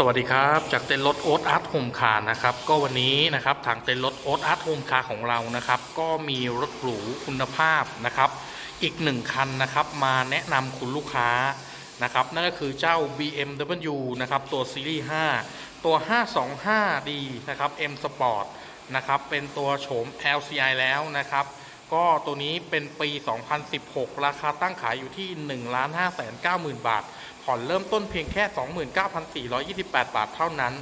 สวัสดีครับจากเต็นท์รถโอ๊ตอาร์ตโฮมคาร์นะครับก็วันนี้นะครับทางเต็นท์รถโอ๊ตอาร์ตโฮมคาร์ของเรานะครับก็มีรถหรูคุณภาพนะครับอีกหนึ่งคันนะครับมาแนะนำคุณลูกค้านะครับนั่นก็คือเจ้า BMW นะครับตัวซีรีส์5ตัว 525D นะครับ M Sport นะครับเป็นตัวโฉม LCI แล้วนะครับก็ตัวนี้เป็นปี 2016 ราคาตั้งขายอยู่ที่ 1 5 9 0 0 0 0 บาท ผ่อนเริ่มต้นเพียงแค่ 29,428 บาทเท่านั้น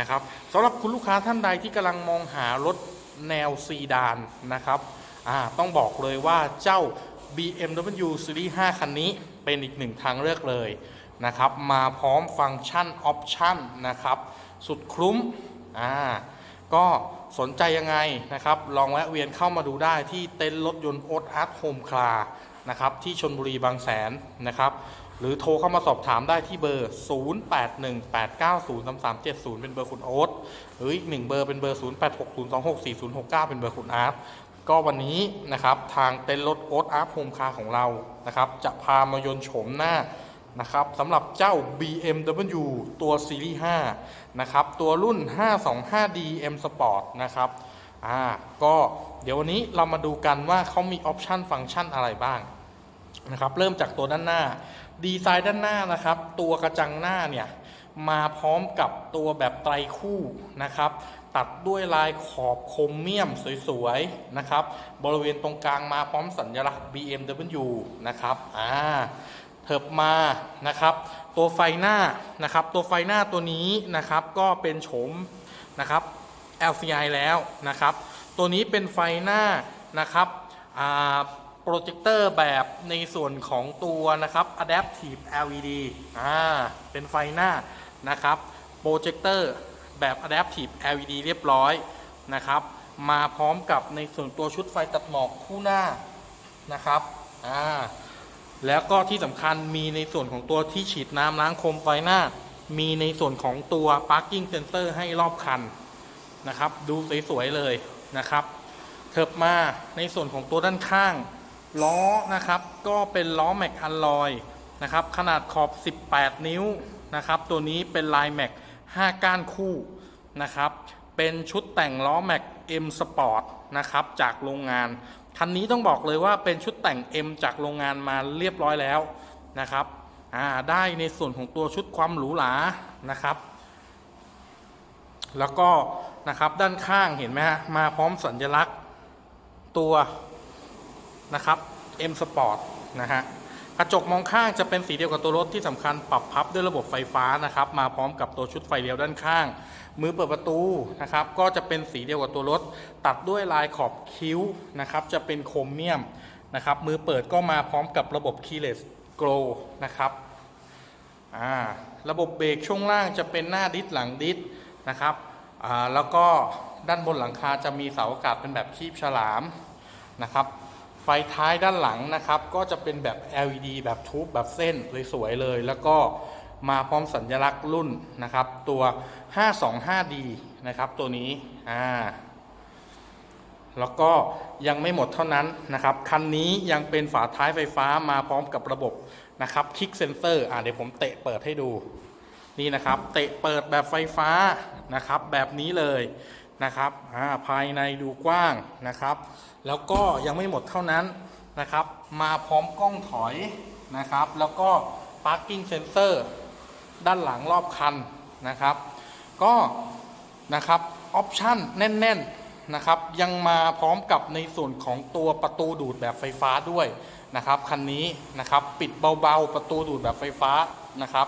นะครับสำหรับคุณลูกค้าท่านใดที่กำลังมองหารถแนวซีดานนะครับต้องบอกเลยว่าเจ้า BMW Series 5 คันนี้เป็นอีกหนึ่งทางเลือกเลยนะครับมาพร้อมฟังก์ชันออปชั่นนะครับสุดคุ้มอ่าก็สนใจยังไงนะครับ ลองแวะเวียนเข้ามาดูได้ที่เต็นท์รถยนต์โอ๊ตอาร์ตโฮมคลานะครับที่ชนบุรีบางแสนนะครับ หรือโทรเข้ามาสอบถามได้ที่เบอร์ 0818903370 เป็นเบอร์คุณโอ๊ตหรืออีกหนึ่งเบอร์เป็นเบอร์ 0860264069 เป็นเบอร์คุณอาร์ตก็วันนี้นะครับทางเต็นท์รถโอ๊ตอาร์ตโฮมคาร์ของเรานะครับจะพามายนต์โฉมหน้านะครับสำหรับเจ้า BMW ตัวซีรีส์5นะครับตัวรุ่น 525D M Sport นะครับอ่าก็เดี๋ยววันนี้เรามาดูกันว่าเขามีออปชันฟังก์ชันอะไรบ้างนะครับเริ่มจากตัวด้านหน้า ดีไซน์ด้านหน้านะครับ ตัวกระจังหน้าเนี่ยมาพร้อมกับตัวแบบไตรคู่นะครับ ตัดด้วยลายขอบโครเมียมสวยๆนะครับ บริเวณตรงกลางมาพร้อมสัญลักษณ์ BMW นะครับอ่าเถิบมานะครับ ตัวไฟหน้านะครับ ตัวไฟหน้าตัวนี้นะครับ ก็เป็นโฉมนะครับ LCI แล้วนะครับ ตัวนี้เป็นไฟหน้านะครับอ่า โปรเจคเตอร์แบบในส่วนของตัวนะครับ Adaptive LED อ่าเป็นไฟหน้านะครับโปรเจคเตอร์แบบ Adaptive LED เรียบร้อยนะครับ มาพร้อมกับในส่วนตัวชุดไฟตัดหมอกคู่หน้านะครับอ่าแล้วก็ที่สำคัญมีในส่วนของตัวที่ฉีดน้ำล้างโคมไฟหน้า มีในส่วนของตัว parking sensor ให้รอบคันนะครับ ดูสวยๆเลยนะครับเถิบมาในส่วนของตัวด้านข้าง ล้อนะครับก็เป็นล้อแม็กอัลลอยนะครับขนาดขอบ 18 นิ้วนะครับตัวนี้เป็นลายแม็ก5ก้านคู่นะครับเป็นชุดแต่งล้อแม็ก M Sport นะครับจากโรงงาน คันนี้ต้องบอกเลยว่าเป็นชุดแต่ง M จากโรงงานมาเรียบร้อยแล้วนะครับได้ในส่วนของตัวชุดความหรูหรานะครับ แล้วก็นะครับด้านข้างเห็นไหมฮะมาพร้อมสัญลักษณ์ตัว นะครับ M Sport นะฮะกระจกมองข้างจะเป็นสีเดียวกับตัวรถที่สำคัญปรับพับด้วยระบบไฟฟ้านะครับ มาพร้อมกับตัวชุดไฟเลี้ยวด้านข้าง มือเปิดประตูนะครับ ก็จะเป็นสีเดียวกับตัวรถ ตัดด้วยลายขอบคิ้วนะครับ จะเป็นโครเมียมนะครับ มือเปิดก็มาพร้อมกับระบบ keyless Go นะครับระบบเบรกช่วงล่างจะเป็นหน้าดิสหลังดิสนะครับแล้วก็ด้านบนหลังคาจะมีเสาอากาศเป็นแบบคีบฉลามนะครับ ฟท้ายด้านหลังนะครับ ก็จะเป็นแบบ LED แบบทูบแบบเส้นสวยๆเลย แล้วก็มาพร้อมสัญลักษณ์รุ่นนะครับ ตัว 525D นะครับตัวนี้อ่าแล้วก็ยังไม่หมดเท่านั้นนะครับ คันนี้ยังเป็นฝาท้ายไฟฟ้ามาพร้อมกับระบบนะครับคลิกเซนเซอร์อ่าเดี๋ยวผมเตะเปิดให้ดูนี่นะครับ เตะเปิดแบบไฟฟ้านะครับ แบบนี้เลย นะครับภายในดูกว้างนะครับ แล้วก็ยังไม่หมดเท่านั้นนะครับ มาพร้อมกล้องถอยนะครับ แล้วก็ parking sensor ด้านหลังรอบคันนะครับ ก็นะครับออปชั่นแน่น ๆนะครับ ยังมาพร้อมกับในส่วนของตัวประตูดูดแบบไฟฟ้าด้วยนะครับคันนี้นะครับปิดเบาๆประตูดูดแบบไฟฟ้านะครับ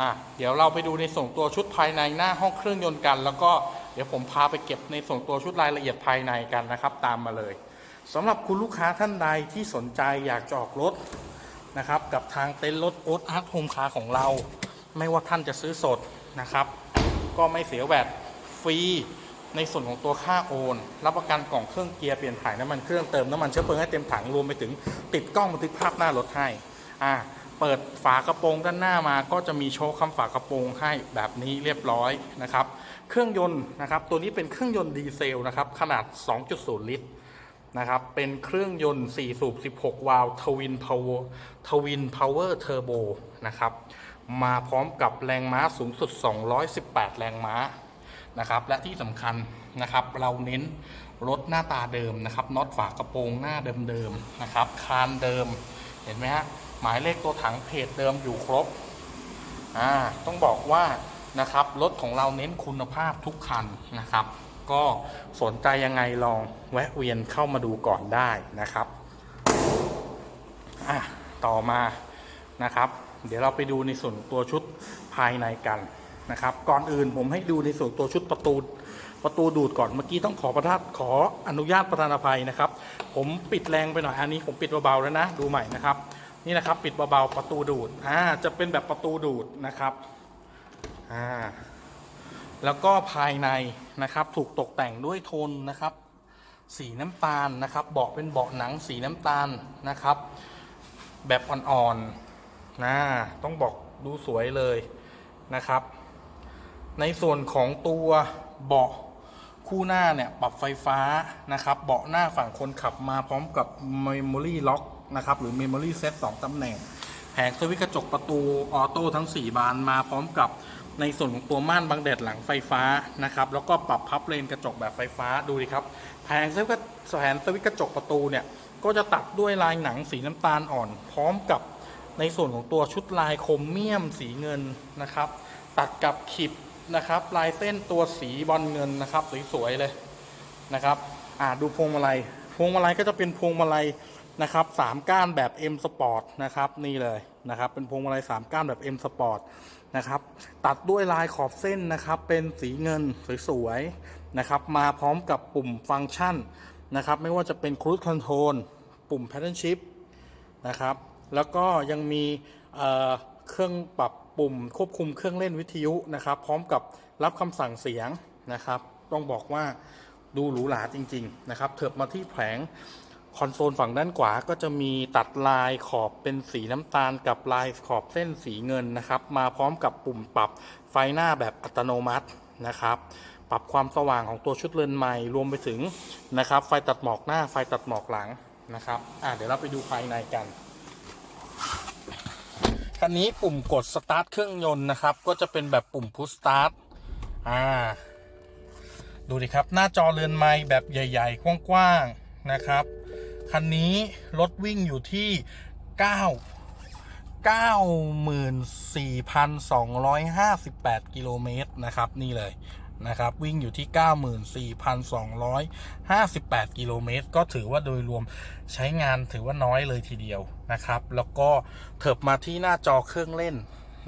อะเดี๋ยวเราไปดูในส่วนตัวชุดภายในหน้าห้องเครื่องยนต์กัน แล้วก็ เดี๋ยวผมพาไปเก็บในส่วนตัวชุดรายละเอียดภายในกันนะครับ ตามมาเลยสำหรับคุณลูกค้าท่านใดที่สนใจอยากจะออกรถนะครับ กับทางเต็นท์รถโอ๊ตอาร์ตโฮมคาร์ของเรา ไม่ว่าท่านจะซื้อสดนะครับ ก็ไม่เสียแวดฟรีในส่วนของตัวค่าโอน รับประกันกล่องเครื่องเกียร์เปลี่ยนถ่ายน้ำมันเครื่องเติมน้ำมันเชื้อเพลิงให้เต็มถังรวมไปถึงติดกล้องบันทึกภาพหน้ารถให้อ่า เปิดฝากระโปรงด้านหน้ามาก็จะมีโชว์คำฝากระโปรงให้แบบนี้เรียบร้อยนะครับ เครื่องยนต์นะครับ ตัวนี้เป็นเครื่องยนต์ดีเซลนะครับขนาด 2.0 ลิตรนะครับ เป็นเครื่องยนต์ 4 สูบ 16 วาล์วทวินพาวเวอร์ทวินพาวเวอร์เทอร์โบนะครับ มาพร้อมกับแรงม้าสูงสุด 218 แรงม้านะครับ และที่สำคัญนะครับ เราเน้นรถหน้าตาเดิมนะครับน็อตฝากระโปรงหน้าเดิมๆนะครับ คานเดิม เห็นไหมฮะ หมายเลขตัวถังเพจเดิมอยู่ครบอ่าต้องบอกว่านะครับรถของเราเน้นคุณภาพทุกคันนะครับ ก็สนใจยังไงลองแวะเวียนเข้ามาดูก่อนได้นะครับอะต่อมานะครับ เดี๋ยวเราไปดูในส่วนตัวชุดภายในกันนะครับ ก่อนอื่นผมให้ดูในส่วนตัวชุดประตูประตูดูดก่อนเมื่อกี้ต้องขอประทานขออนุญาตประธานอภัยนะครับ ผมปิดแรงไปหน่อยอันนี้ผมปิดเบาๆแล้วนะ ดูใหม่นะครับ นี่นะครับปิดเบาๆประตูดูดอ่าจะเป็นแบบประตูดูดนะครับอ่าแล้วก็ภายในนะครับถูกตกแต่งด้วยโทนนะครับ สีน้ำตาลนะครับเบาะเป็นเบาะหนังสีน้ำตาลนะครับ แบบอ่อนๆนะต้องบอกดูสวยเลยนะครับ ในส่วนของตัวเบาะคู่หน้าเนี่ยปรับไฟฟ้านะครับ เบาะหน้าฝั่งคนขับมาพร้อมกับ Memory Lock นะครับหรือ Memory Set 2ตำแหน่ง แผงสวิตช์กระจกประตูออโต้ทั้ง 4 บานมาพร้อมกับในส่วนของตัวม่านบังแดดหลังไฟฟ้านะครับแล้วก็ปรับพับเลนกระจกแบบไฟฟ้าดูดิครับแผงสวิตช์แผงสวิตช์กระจกประตูเนี่ยก็จะตัดด้วยลายหนังสีน้ำตาลอ่อน พร้อมกับในส่วนของตัวชุดลายโครเมียมสีเงินนะครับ ตัดกับขีบนะครับ ลายเส้นตัวสีบอลเงินนะครับสวยๆเลยนะครับ อ่าดูพวงมาลัย พวงมาลัยก็จะเป็นพวงมาลัย นะครับสามก้านแบบ M Sport นะครับนี่เลยนะครับเป็นพวงมาลัยสามก้านแบบ M Sport นะครับตัดด้วยลายขอบเส้นนะครับเป็นสีเงินสวยๆนะครับมาพร้อมกับปุ่มฟังก์ชันนะครับไม่ว่าจะเป็น Cruise Control ปุ่ม Pattern Shift นะครับแล้วก็ยังมีเเครื่องปรับปุ่มควบคุมเครื่องเล่นวิทยุนะครับพร้อมกับรับคำสั่งเสียงนะครับต้องบอกว่าดูหรูหราจริง ๆ นะครับ เถิบมาที่แผง คอนโซลฝั่งด้านขวาก็จะมีตัดลายขอบเป็นสีน้ำตาลกับลายขอบเส้นสีเงินนะครับ มาพร้อมกับปุ่มปรับไฟหน้าแบบอัตโนมัตินะครับ ปรับความสว่างของตัวชุดเรือนใหม่รวมไปถึงนะครับ ไฟตัดหมอกหน้าไฟตัดหมอกหลังนะครับอะเดี๋ยวเราไปดูภายในกันคันนี้ปุ่มกดสตาร์ทเครื่องยนต์นะครับ ก็จะเป็นแบบปุ่มพุชสตาร์ทอ่าดูดิครับหน้าจอเรือนไม้แบบใหญ่ ๆ กว้างๆนะครับ คันนี้รถวิ่งอยู่ที่ 9 94,258 กิโลเมตรนะครับ นี่เลยนะครับ วิ่งอยู่ที่ 94,258 กิโลเมตร ก็ถือว่าโดยรวมใช้งานถือว่าน้อยเลยทีเดียวนะครับ แล้วก็เถิบมาที่หน้าจอเครื่องเล่น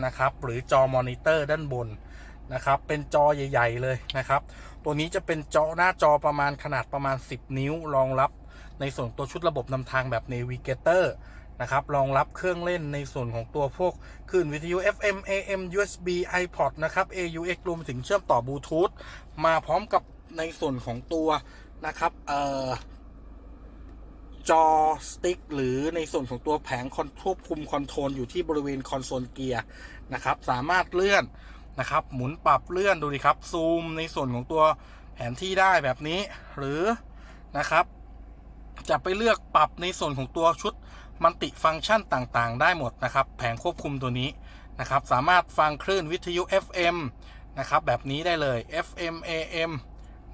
นะครับ หรือจอมอนิเตอร์ด้านบนนะครับ เป็นจอใหญ่ ๆ เลยนะครับ ตัวนี้จะเป็นจอหน้าจอประมาณขนาดประมาณ 10 นิ้วรองรับ ในส่วนตัวชุดระบบนำทางแบบ Navigator นะครับรองรับเครื่องเล่นในส่วนของตัวพวกคลื่นวิทยุ FM AM USB iPod นะครับ AUX รวมถึงเชื่อมต่อบลูทูธมาพร้อมกับในส่วนของตัวนะครับเอ่อจอสติ๊กหรือในส่วนของตัวแผงคอนควบคุมคอนโทรลอยู่ที่บริเวณคอนโซลเกียร์นะครับ สามารถเลื่อนนะครับ หมุนปรับเลื่อนดูดิครับ ซูมในส่วนของตัวแผนที่ได้แบบนี้ หรือนะครับ จะไปเลือกปรับในส่วนของตัวชุดมันติฟังก์ชันต่างๆ ได้หมดนะครับ แผงควบคุมตัวนี้นะครับ สามารถฟังคลื่นวิทยุ FM นะครับ แบบนี้ได้เลย FM AM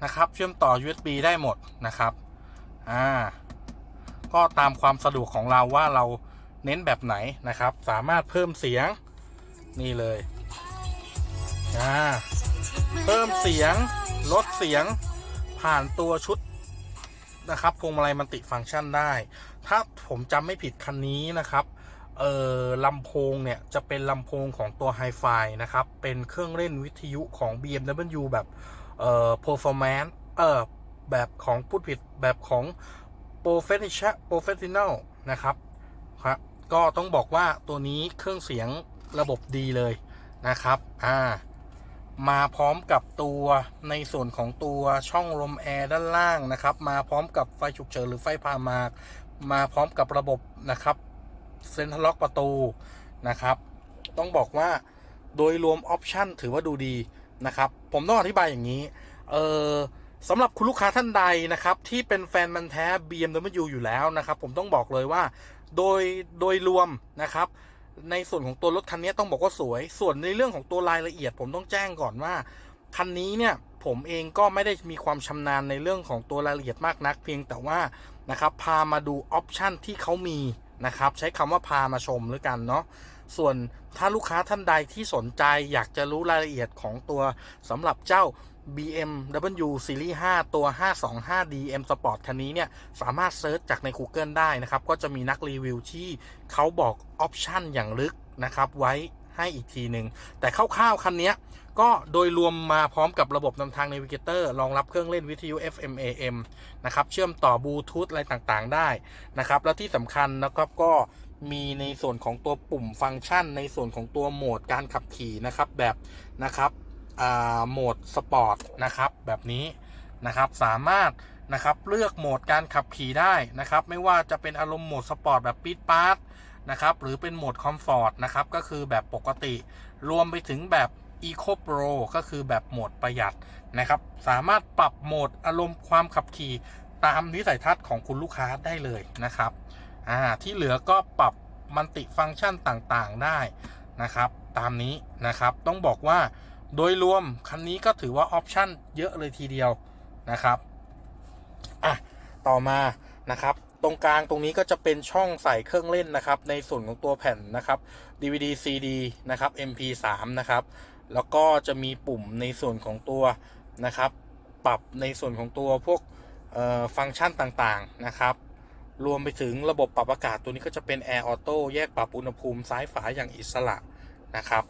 นะครับ เชื่อมต่อ USB ได้หมดนะครับ อ่า ก็ตามความสะดวกของเราว่าเราเน้นแบบไหนนะครับ สามารถเพิ่มเสียงนี่เลย อ่า เพิ่มเสียง ลดเสียง ผ่านตัวชุด นะครับพวงมาลัยมันติฟังก์ชันได้ ถ้าผมจำไม่ผิดคันนี้นะครับเอ่อลำโพงเนี่ยจะเป็นลำโพงของตัว Hi-Fi นะครับ เป็นเครื่องเล่นวิทยุของ BMW แบบเอ่อ performance เออแบบของพูดผิดแบบของ professional professional นะครับครับก็ต้องบอกว่าตัวนี้เครื่องเสียงระบบดีเลยนะครับ อ่า มาพร้อมกับตัวในส่วนของตัวช่องลมแอร์ด้านล่างนะครับ มาพร้อมกับไฟฉุกเฉินหรือไฟพามาก มาพร้อมกับระบบนะครับเซ็นทรัลล็อกประตูนะครับ ต้องบอกว่าโดยรวมออปชันถือว่าดูดีนะครับ ผมต้องอธิบายอย่างนี้ เออสำหรับคุณลูกค้าท่านใดนะครับ ที่เป็นแฟนมันแท้ BMW อยู่แล้วนะครับ ผมต้องบอกเลยว่า โดยโดยรวมนะครับ ในส่วนของตัวรถคันนี้ต้องบอกว่าสวย ส่วนในเรื่องของตัวรายละเอียด ผมต้องแจ้งก่อนว่าคันนี้เนี่ยผมเองก็ไม่ได้มีความชำนาญในเรื่องของตัวรายละเอียดมากนัก เพียงแต่ว่านะครับพามาดูออปชันที่เขามีนะครับใช้คำว่าพามาชมหรือกันเนาะส่วนถ้าลูกค้าท่านใดที่สนใจอยากจะรู้รายละเอียดของตัวสำหรับเจ้า BMW Series 5 ตัว 525D M Sport คันนี้เนี่ย สามารถเซิร์ชจากใน Google ได้นะครับ ก็จะมีนักรีวิวที่เขาบอกออปชันอย่างลึกนะครับ ไว้ให้อีกทีหนึ่ง แต่คร่าวๆ คันนี้ก็โดยรวมมาพร้อมกับระบบนำทาง Navigator รองรับเครื่องเล่นวิทยุ FM AM นะครับ เชื่อมต่อบลูทูธอะไรต่างๆ ได้นะครับ แล้วที่สำคัญนะครับก็มีในส่วนของตัวปุ่มฟังก์ชัน ในส่วนของตัวโหมดการขับขี่นะครับแบบนะครับ โหมดสปอร์ตนะครับแบบนี้นะครับสามารถนะครับเลือกโหมดการขับขี่ได้นะครับไม่ว่าจะเป็นอารมณ์โหมดสปอร์ตแบบปี๊ดปาร์ตนะครับหรือเป็นโหมดคอมฟอร์ตนะครับก็คือแบบปกติ รวมไปถึงแบบ Eco Pro ก็คือแบบโหมดประหยัดนะครับสามารถปรับโหมดอารมณ์ความขับขี่ตามวิสัยทัศน์ของคุณลูกค้าได้เลยนะครับอ่าที่เหลือก็ปรับมัลติฟังก์ชันต่างๆได้นะครับ ตามนี้นะครับต้องบอกว่า โดยรวม คันนี้ก็ถือว่าออปชันเยอะเลยทีเดียวนะครับอะต่อมานะครับตรงกลางตรงนี้ก็จะเป็นช่องใส่เครื่องเล่นนะครับ ในส่วนของตัวแผ่นนะครับ DVD CD นะครับ MP3 นะครับ แล้วก็จะมีปุ่มในส่วนของตัวนะครับ ปรับในส่วนของตัวพวกฟังก์ชันต่างๆนะครับ รวมไปถึงระบบปรับอากาศตัวนี้ก็จะเป็น Air Auto แยกปรับอุณหภูมิซ้ายฝาอย่างอิสระนะครับ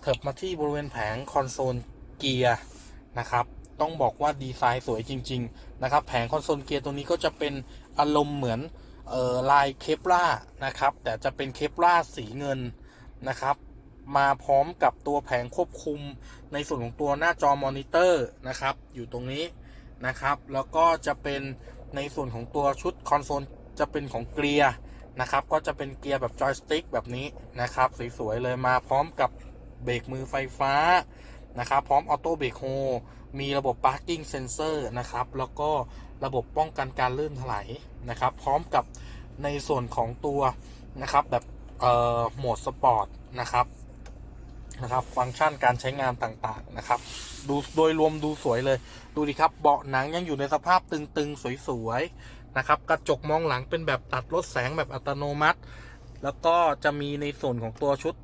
เถิบมาที่บริเวณแผงคอนโซลเกียร์นะครับ ต้องบอกว่าดีไซน์สวยจริง ๆ นะครับ แผงคอนโซลเกียร์ตรงนี้ก็จะเป็นอารมณ์เหมือนออลายเคปล่านะครับ แต่จะเป็นเคปล่าสีเงินนะครับ มาพร้อมกับตัวแผงควบคุมในส่วนของตัวหน้าจอมอนิเตอร์นะครับ อยู่ตรงนี้นะครับ แล้วก็จะเป็นในส่วนของตัวชุดคอนโซลจะเป็นของเกียร์นะครับ ก็จะเป็นเกียร์แบบจอยสติ๊กแบบนี้นะครับ สวยๆเลยมาพร้อมกับ เบรกมือไฟฟ้านะครับพร้อมออโต้เบรกโฮมีระบบ parking sensor นะครับแล้วก็ระบบป้องกันการลื่นถลายนะครับพร้อมกับในส่วนของตัวนะครับแบบโหมดสปอร์ตนะครับนะครับฟังก์ชันการใช้งานต่างๆนะครับ ดูโดยรวมดูสวยเลย ดูดิครับเบาะหนังยังอยู่ในสภาพตึงๆ สวยๆนะครับกระจกมองหลังเป็นแบบตัดลดแสงแบบอัตโนมัติ แล้วก็จะมีในส่วนของตัวชุด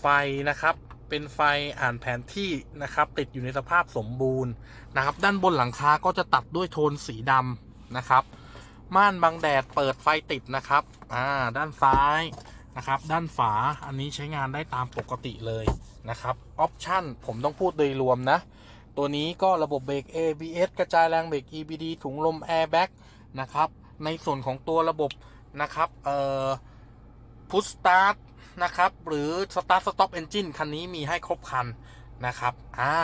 ไฟนะครับ เป็นไฟอ่านแผนที่นะครับ ติดอยู่ในสภาพสมบูรณ์นะครับ ด้านบนหลังคาก็จะตัดด้วยโทนสีดำนะครับ ม่านบังแดดเปิดไฟติดนะครับอ่าด้านซ้ายนะครับ ด้านฝาอันนี้ใช้งานได้ตามปกติเลยนะครับออปชั่นผมต้องพูดโดยรวมนะ ตัวนี้ก็ระบบเบรก ABS กระจายแรงเบรก EBD ถุงลม Airbag นะครับ ในส่วนของตัวระบบนะครับเอ่อพุชสตาร์ท นะครับ หรือ Start Stop Engine คันนี้มีให้ครบคันนะครับ อ่า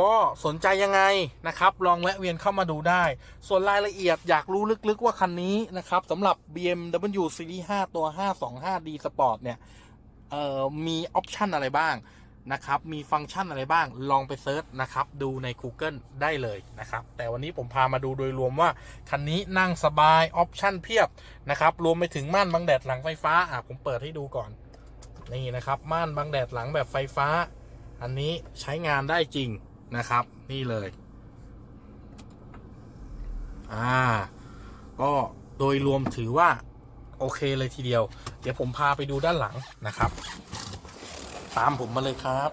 ก็สนใจยังไงนะครับ ลองแวะเวียนเข้ามาดูได้ ส่วนรายละเอียดอยากรู้ลึกๆว่าคันนี้นะครับสำหรับ BMW Series 5 ตัว 525D Sport เนี่ย เอ่อ มีออปชันอะไรบ้างนะครับ มีฟังก์ชันอะไรบ้าง ลองไปเซิร์ชนะครับ ดูใน Google ได้เลยนะครับ แต่วันนี้ผมพามาดูโดยรวมว่า คันนี้นั่งสบาย ออปชันเพียบนะครับ รวมไปถึงม่านบังแดดหลังไฟฟ้า อะ ผมเปิดให้ดูก่อน นี่นะครับม่านบังแดดหลังแบบไฟฟ้า อันนี้ใช้งานได้จริงนะครับ นี่เลยอ่าก็โดยรวมถือว่า โอเคเลยทีเดียว เดี๋ยวผมพาไปดูด้านหลังนะครับ ตามผมมาเลยครับ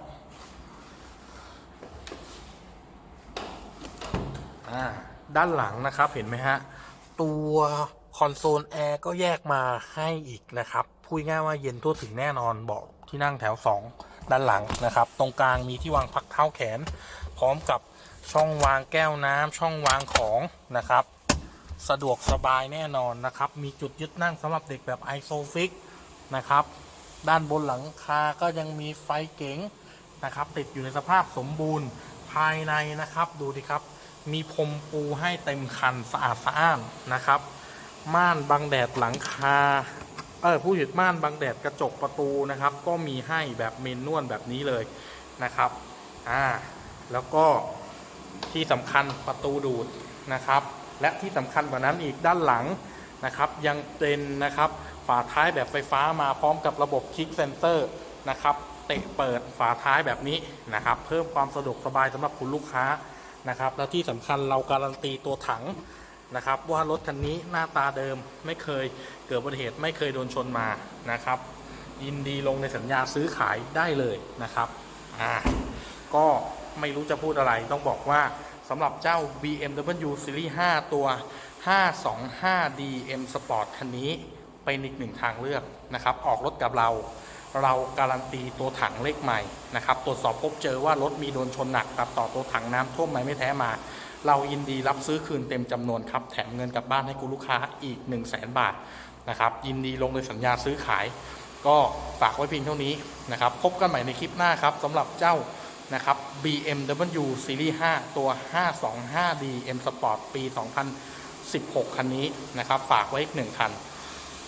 อ่าด้านหลังนะครับเห็นไหมฮะ ตัวคอนโซลแอร์ก็แยกมาให้อีกนะครับ พูดง่ายว่าเย็นทั่วถึงแน่นอนเบาะที่นั่งแถว 2 ด้านหลังนะครับ ตรงกลางมีที่วางพักเท้าแขน พร้อมกับช่องวางแก้วน้ำช่องวางของนะครับ สะดวกสบายแน่นอนนะครับ มีจุดยึดนั่งสำหรับเด็กแบบไอโซฟิกนะครับ ด้านบนหลังคาก็ยังมีไฟเก๋งนะครับ ติดอยู่ในสภาพสมบูรณ์ภายในนะครับ ดูดิครับ มีพรมปูให้เต็มคันสะอาดสะอ้านนะครับ ม่านบังแดดหลังคา เออผู้หยุดม่านบังแดดกระจกประตูนะครับ ก็มีให้แบบเมนนวลแบบนี้เลยนะครับอ่าแล้วก็ที่สำคัญประตูดูดนะครับ และที่สำคัญกว่านั้นอีกด้านหลังนะครับ ยังเป็นนะครับฝาท้ายแบบไฟฟ้ามาพร้อมกับระบบคลิกเซนเซอร์นะครับเตะเปิดฝาท้ายแบบนี้นะครับ เพิ่มความสะดวกสบายสำหรับคุณลูกค้านะครับ แล้วที่สำคัญเราการันตีตัวถัง นะครับ ว่ารถคันนี้หน้าตาเดิมไม่เคยเกิดอุบัติเหตุไม่เคยโดนชนมานะครับ ยินดีลงในสัญญาซื้อขายได้เลยนะครับอ่าก็ไม่รู้จะพูดอะไรต้องบอกว่าสำหรับเจ้า BMW Series 5 ตัว 525DM Sport คันนี้เป็นอีกหนึ่งทางเลือกนะครับ ออกรถกับเรา เราการันตีตัวถังเลขใหม่นะครับ ตรวจสอบพบเจอว่ารถมีโดนชนหนักตัดต่อตัวถังน้ำท่วมไหมไม่แท้มา เรายินดีรับซื้อคืนเต็มจำนวนครับ แถมเงินกลับบ้านให้คุณลูกค้าอีก 1 0 0 0 0แบาทนะครับ ยินดีลงในสัญญาซื้อขาย ก็ฝากไว้เพียงเท่านี้นะครับ พบกันใหม่ในคลิปหน้าครับสำหรับเจ้านะครับ BMW Series 5 ตัว 525D M Sport ปี 2016 คันนี้นะครับ ฝากไว้อีกหนึ่งคัน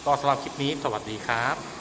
ก็สำหรับคลิปนี้สวัสดีครับ